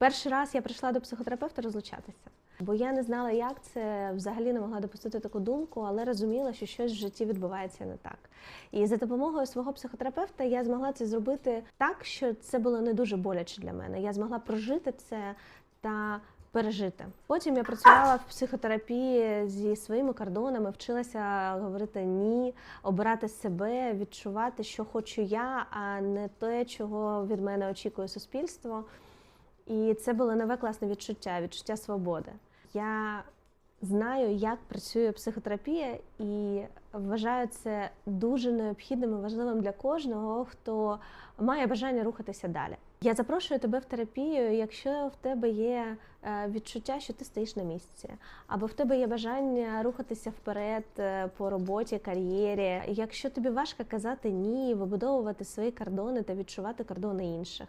Перший раз я прийшла до психотерапевта розлучатися, бо я не знала, як це взагалі не могла допустити таку думку, але розуміла, що щось в житті відбувається не так. І за допомогою свого психотерапевта я змогла це зробити так, що це було не дуже боляче для мене. Я змогла прожити це та пережити. Потім я працювала в психотерапії зі своїми кордонами, вчилася говорити ні, обирати себе, відчувати, що хочу я, а не те, чого від мене очікує суспільство. І це було нове класне відчуття, відчуття свободи. Я знаю, як працює психотерапія, і вважаю це дуже необхідним і важливим для кожного, хто має бажання рухатися далі. Я запрошую тебе в терапію, якщо в тебе є е, відчуття, що ти стоїш на місці, або в тебе є бажання рухатися вперед е, по роботі, кар'єрі. Якщо тобі важко казати ні, вибудовувати свої кордони та відчувати кордони інших.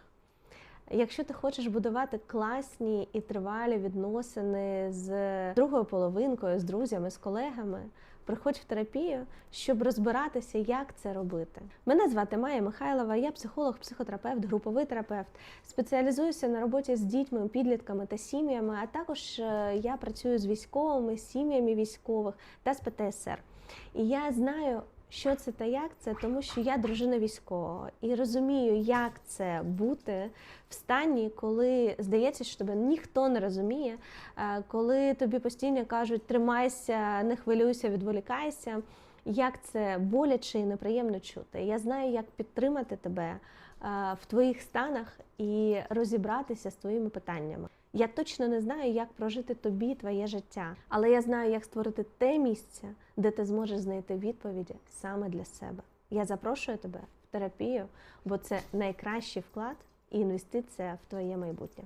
Якщо ти хочеш будувати класні і тривалі відносини з другою половинкою, з друзями, з колегами, приходь в терапію, щоб розбиратися, як це робити. Мене звати Майя Михайлова, я психолог, психотерапевт, груповий терапевт. Спеціалізуюся на роботі з дітьми, підлітками та сім'ями, а також е, я працюю з військовими, сім'ями військових та з ПТСР. І я знаю, що це та як це, тому що я дружина військового і розумію, як це бути в стані, коли здається, що тебе ніхто не розуміє, е, коли тобі постійно кажуть тримайся, не хвилюйся, відволікайся. Як це боляче і неприємно чути. Я знаю, як підтримати тебе в твоїх станах і розібратися з твоїми питаннями. Я точно не знаю, як прожити тобі твоє життя, але я знаю, як створити те місце, де ти зможеш знайти відповіді саме для себе. Я запрошую тебе в терапію, бо це найкращий вклад і інвестиція в твоє майбутнє.